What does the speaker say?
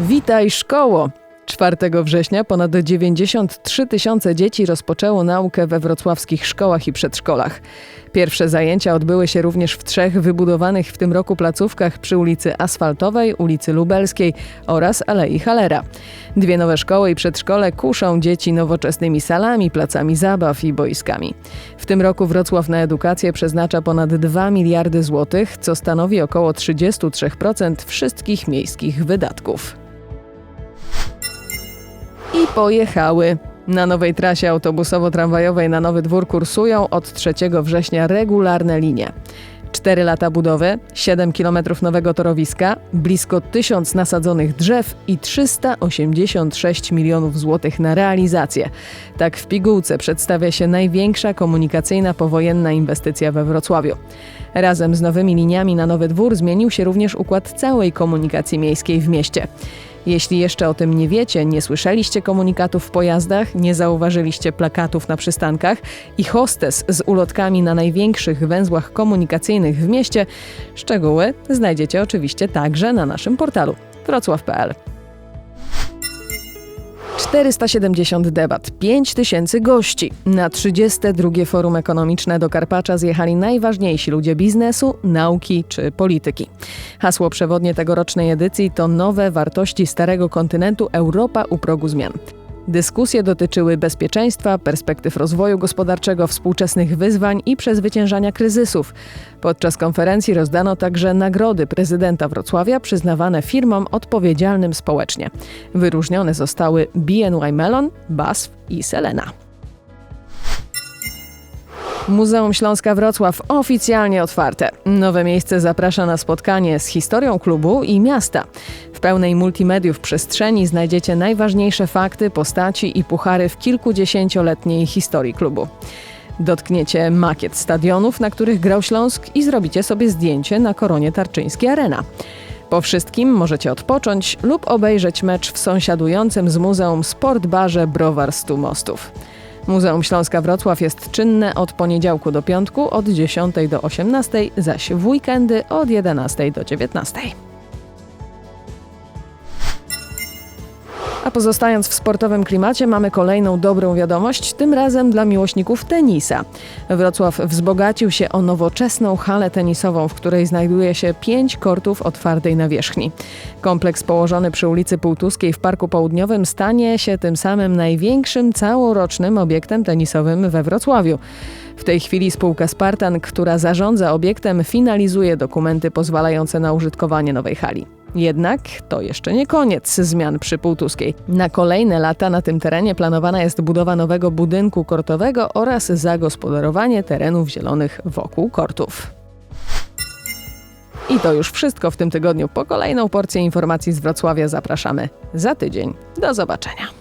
Witaj szkoło! 4 września ponad 93 tysiące dzieci rozpoczęło naukę we wrocławskich szkołach i przedszkolach. Pierwsze zajęcia odbyły się również w trzech wybudowanych w tym roku placówkach przy ulicy Asfaltowej, ulicy Lubelskiej oraz Alei Halera. Dwie nowe szkoły i przedszkole kuszą dzieci nowoczesnymi salami, placami zabaw i boiskami. W tym roku Wrocław na edukację przeznacza ponad 2 miliardy złotych, co stanowi około 33% wszystkich miejskich wydatków i pojechały. Na nowej trasie autobusowo-tramwajowej na Nowy Dwór kursują od 3 września regularne linie. 4 lata budowy, 7 km nowego torowiska, blisko 1000 nasadzonych drzew i 386 milionów złotych na realizację. Tak w pigułce przedstawia się największa komunikacyjna powojenna inwestycja we Wrocławiu. Razem z nowymi liniami na Nowy Dwór zmienił się również układ całej komunikacji miejskiej w mieście. Jeśli jeszcze o tym nie wiecie, nie słyszeliście komunikatów w pojazdach, nie zauważyliście plakatów na przystankach i hostes z ulotkami na największych węzłach komunikacyjnych w mieście, szczegóły znajdziecie oczywiście także na naszym portalu wrocław.pl. 470 debat, 5 tysięcy gości. Na 32 Forum Ekonomiczne do Karpacza zjechali najważniejsi ludzie biznesu, nauki czy polityki. Hasło przewodnie tegorocznej edycji to nowe wartości starego kontynentu Europa u progu zmian. Dyskusje dotyczyły bezpieczeństwa, perspektyw rozwoju gospodarczego, współczesnych wyzwań i przezwyciężania kryzysów. Podczas konferencji rozdano także nagrody prezydenta Wrocławia przyznawane firmom odpowiedzialnym społecznie. Wyróżnione zostały BNY Mellon, BASF i Selena. Muzeum Śląska Wrocław oficjalnie otwarte. Nowe miejsce zaprasza na spotkanie z historią klubu i miasta. W pełnej multimediów przestrzeni znajdziecie najważniejsze fakty, postaci i puchary w kilkudziesięcioletniej historii klubu. Dotkniecie makiet stadionów, na których grał Śląsk i zrobicie sobie zdjęcie na koronie Tarczyńskiej Arena. Po wszystkim możecie odpocząć lub obejrzeć mecz w sąsiadującym z muzeum Sportbarze Browar Stu Mostów. Muzeum Śląska Wrocław jest czynne od poniedziałku do piątku od 10 do 18, zaś w weekendy od 11 do 19. A pozostając w sportowym klimacie, mamy kolejną dobrą wiadomość, tym razem dla miłośników tenisa. Wrocław wzbogacił się o nowoczesną halę tenisową, w której znajduje się pięć kortów o twardej nawierzchni. Kompleks położony przy ulicy Półtuskiej w Parku Południowym stanie się tym samym największym całorocznym obiektem tenisowym we Wrocławiu. W tej chwili spółka Spartan, która zarządza obiektem, finalizuje dokumenty pozwalające na użytkowanie nowej hali. Jednak to jeszcze nie koniec zmian przy Półtuskiej. Na kolejne lata na tym terenie planowana jest budowa nowego budynku kortowego oraz zagospodarowanie terenów zielonych wokół kortów. I to już wszystko w tym tygodniu. Po kolejną porcję informacji z Wrocławia zapraszamy za tydzień. Do zobaczenia.